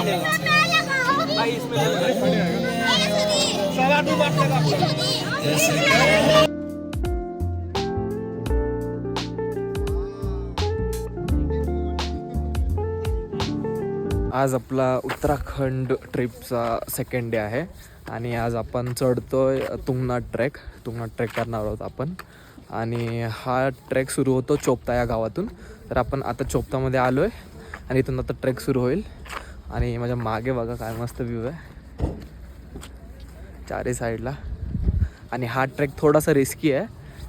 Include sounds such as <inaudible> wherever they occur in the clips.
आज आपला Uttarakhand ट्रिपचा second day आहे आणि आज आपण चढतोय तुंगनाथ ट्रेक. तुंगनाथ ट्रेक करणार आहोत आपण. आणि हा ट्रेक सुरू होतो चोपता या गावातून. तर आपण आता चोपतामध्ये आलो आहे आणि इथून आता ट्रेक सुरू होईल. आणि माझ्या मागे बघा काय मस्त व्ह्यू आहे. चारही साईडला आणि हा ट्रेक थोडासा रिस्की आहे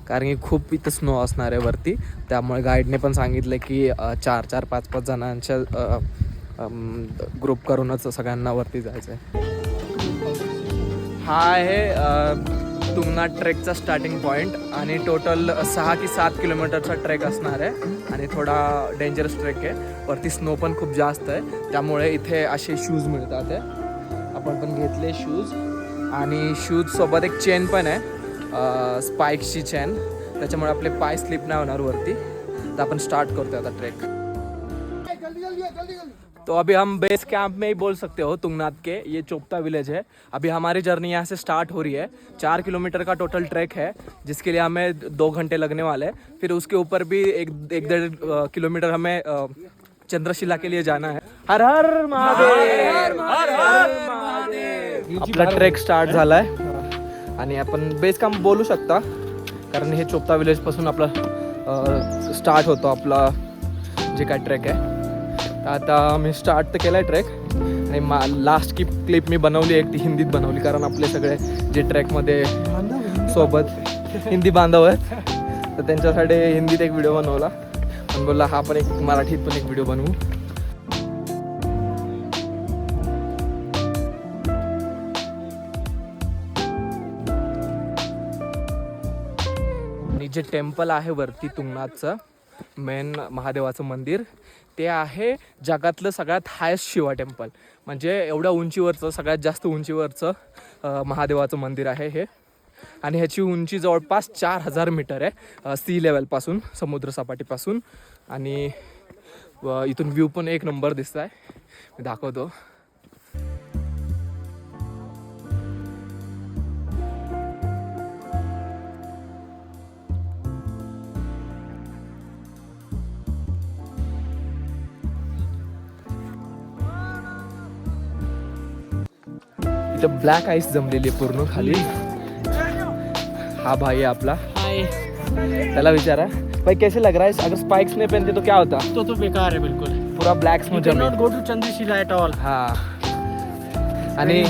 कारण की खूप इथं स्नो असणार आहे वरती. त्यामुळे गाईडने पण सांगितलं की चार चार पाच पाच जणांच्या ग्रुप करूनच सगळ्यांना वरती जायचं आहे हा आहे अ, तुंगनाथ ट्रेकचा स्टार्टिंग पॉईंट आणि टोटल सहा की सात किलोमीटरचा ट्रेक असणार आहे. आणि थोडा डेंजरस ट्रेक आहे. वरती स्नो पण खूप जास्त आहे. त्यामुळे इथे असे शूज मिळतात आहे. आपण पण घेतले शूज आणि शूजसोबत एक चेन पण आहे. स्पाईक्सची चेन त्याच्यामुळे आपले पाय स्लिप नाही होणार वरती. तर आपण स्टार्ट करतोय आता ट्रेक तो अभी हम बेस कैंप में ही बोल सकते हो तुंगनाथ के ये चोपता विलेज है। अभी हमारी जर्नी यहाँ से स्टार्ट हो रही है। चार किलोमीटर का टोटल ट्रैक है जिसके लिए हमें दो घंटे लगने वाले हैं। फिर उसके ऊपर भी एक एक डेढ़ किलोमीटर हमें चंद्रशिला के लिए जाना है। हर हर महादेव! हर हर महादेव! आपला ट्रेक स्टार्ट झालाय आणि आपण बेस कॅम्प बोलू शकता कारण हे चोपता विलेज पासून आपला स्टार्ट होतो आपला जे काय ट्रेक आहे. तर आता मी स्टार्ट तर केला आहे ट्रेक आणि मा लास्ट की क्लिप मी बनवली एक ती हिंदीत बनवली कारण आपले सगळे जे ट्रॅकमध्ये सोबत हिंदी बांधव आहेत तर त्यांच्यासाठी हिंदीत एक व्हिडिओ बनवला. पण बोलला हा पण एक मराठीत पण एक व्हिडिओ बनवू. आणि जे टेम्पल आहे वरती तुंगनाथचं मेन महादेवाचं मंदिर. ते आहे जगातलं सगळ्यात हायस्ट शिवा टेम्पल म्हणजे एवढ्या उंचीवरचं सगळ्यात जास्त उंचीवरचं महादेवाचं मंदिर आहे हे. आणि ह्याची उंची जवळपास चार हजार मीटर आहे सी लेवलपासून समुद्रसपाटीपासून. आणि इथून व्ह्यू पण एक नंबर दिसत आहे मी दाखवतो. इथं ब्लॅक आईस जमलेली आहे पूर्ण खाली. हा भाई आपला. त्याला विचारा. भाई कैसे लग रहा है? अगर स्पाइक्स नहीं पहनते तो क्या होता? तो तो बेकार है बिल्कुल. पूरा ब्लैक यू में जमे. Not go to Chandrashila at all हाँ. आणि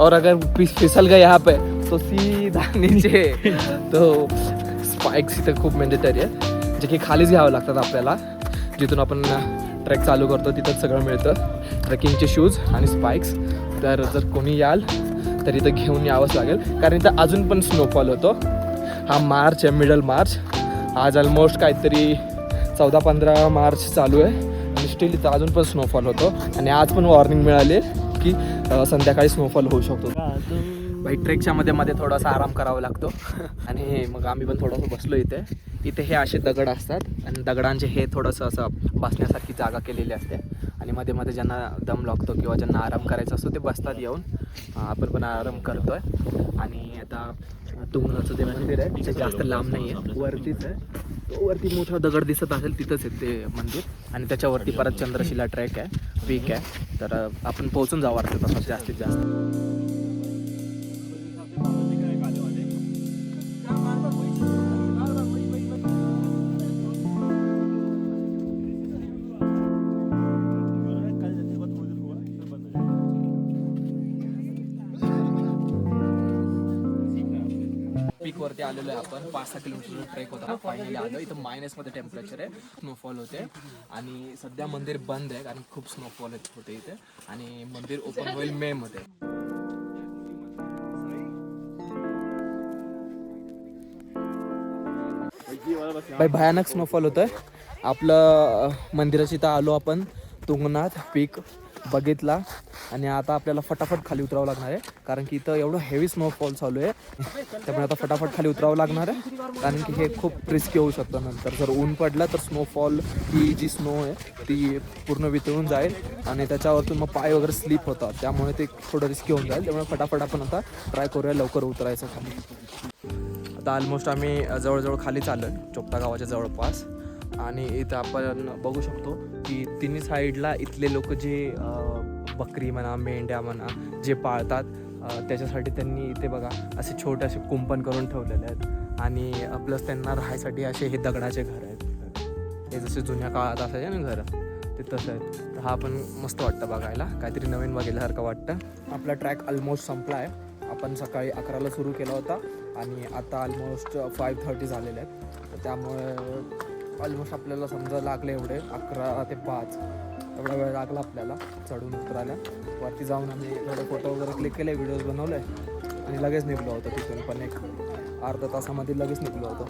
और अगर फिस- फिसल गए यहाँ पे तो सीधा <laughs> नीचे. तो स्पाइक्स इथं खूप मॅन्डेटरी आहेत. जे की खालीच घ्यावं लागतात आपल्याला. जिथून आपण ट्रेक चालू करतो तिथंच सगळं मिळतं. ट्रेकिंगचे शूज आणि स्पाइक्स तर जर कोणी याल तर इथं घेऊन यावंच लागेल. कारण इथं अजून पण स्नोफॉल होतो. हा मार्च आहे मिडल मार्च. आज ऑलमोस्ट काहीतरी चौदा पंधरा मार्च चालू आहे. आणि स्टील इथं अजून पण स्नोफॉल होतो. आणि आज पण वॉर्निंग मिळाली की संध्याकाळी स्नोफॉल होऊ शकतो. बाई ट्रेकच्या मध्ये मध्ये थोडासा आराम करावा लागतो. आणि मग आम्ही पण थोडंसं बसलो इथे. इथे हे असे दगड असतात. आणि दगडांचे हे थोडंसं असं बसण्यासारखी जागा केलेली असते. आणि मध्ये मध्ये ज्यांना दम लागतो किंवा ज्यांना आराम करायचा असतो ते बसतात येऊन. आपण पण आराम करतोय. आणि आता तुंगनाचं ते मंदिर आहे ते जास्त लांब नाही आहे वरतीच आहे. तो वरती मोठा दगड दिसत असेल तिथंच आहे ते मंदिर. आणि त्याच्यावरती परत चंद्रशिला ट्रॅक आहे पीक आहे. तर आपण पोहोचून जावं वाटतं तसं जास्तीत जास्त. पीक वरती आलेलो आहे आपण. पाच सहा किलोमीटर ट्रेक होता. फायनली आलो. इथं मायनसमध्ये टेम्परेचर आहे. स्नोफॉल होते. आणि सध्या मंदिर बंद आहे कारण खूप स्नोफॉल होते इथे. आणि मंदिर ओपन होईल मे मध्ये. भयानक स्नोफॉल होतं आपलं मंदिराची इथं आलो आपण. तुंगनाथ पीक बघितला. आणि आता आपल्याला फटाफट खाली उतरावं लागणार आहे. कारण की इथं एवढं हेवी स्नोफॉल चालू आहे. त्यामुळे आता फटाफट खाली उतरावं लागणार आहे. कारण की हे खूप रिस्की होऊ शकतं नंतर. जर ऊन पडलं तर स्नोफॉल ही जी स्नो आहे ती पूर्ण वितळून जाईल. आणि त्याच्यावरतून मग पाय वगैरे स्लिप होतात. त्यामुळे ते थोडं रिस्की होऊन जाईल. त्यामुळे फटाफट आपण आता ट्राय करूया लवकर उतरायचं खाली. आता ऑलमोस्ट आम्ही जवळजवळ खाली चाललो चोपटा गावाच्या जवळपास. आणि इथं आपण बघू शकतो की तिन्ही साईडला इथले लोक जे बकरी म्हणा मेंढ्या म्हणा जे पाळतात त्याच्यासाठी त्यांनी इथे बघा असे छोटे असे कुंपण करून ठेवलेले आहेत. आणि प्लस त्यांना राहायसाठी असे हे दगडाचे घर आहेत. हे जसे जुन्या काळात असायचे ना घरं ते तसं आहेत. तर हा पण मस्त वाटतं बघायला. काहीतरी नवीन बघितल्यासारखं वाटतं. आपला ट्रॅक ऑलमोस्ट संपला आहे. आपण सकाळी अकराला सुरू केला होता आणि आता ऑलमोस्ट फाईव्ह थर्टी झालेले आहेत. तर त्यामुळे ऑलमोस्ट आपल्याला समजा लागले एवढे अकरा ते पाच. एवढा वेळ लागला आपल्याला चढून उतरायला. वरती जाऊन आम्ही थोडे फोटो वगैरे क्लिक केले व्हिडिओज बनवले. आणि लगेच निघलो होतो तिथून. पण एक अर्धा तासामध्ये लगेच निघलो होतो.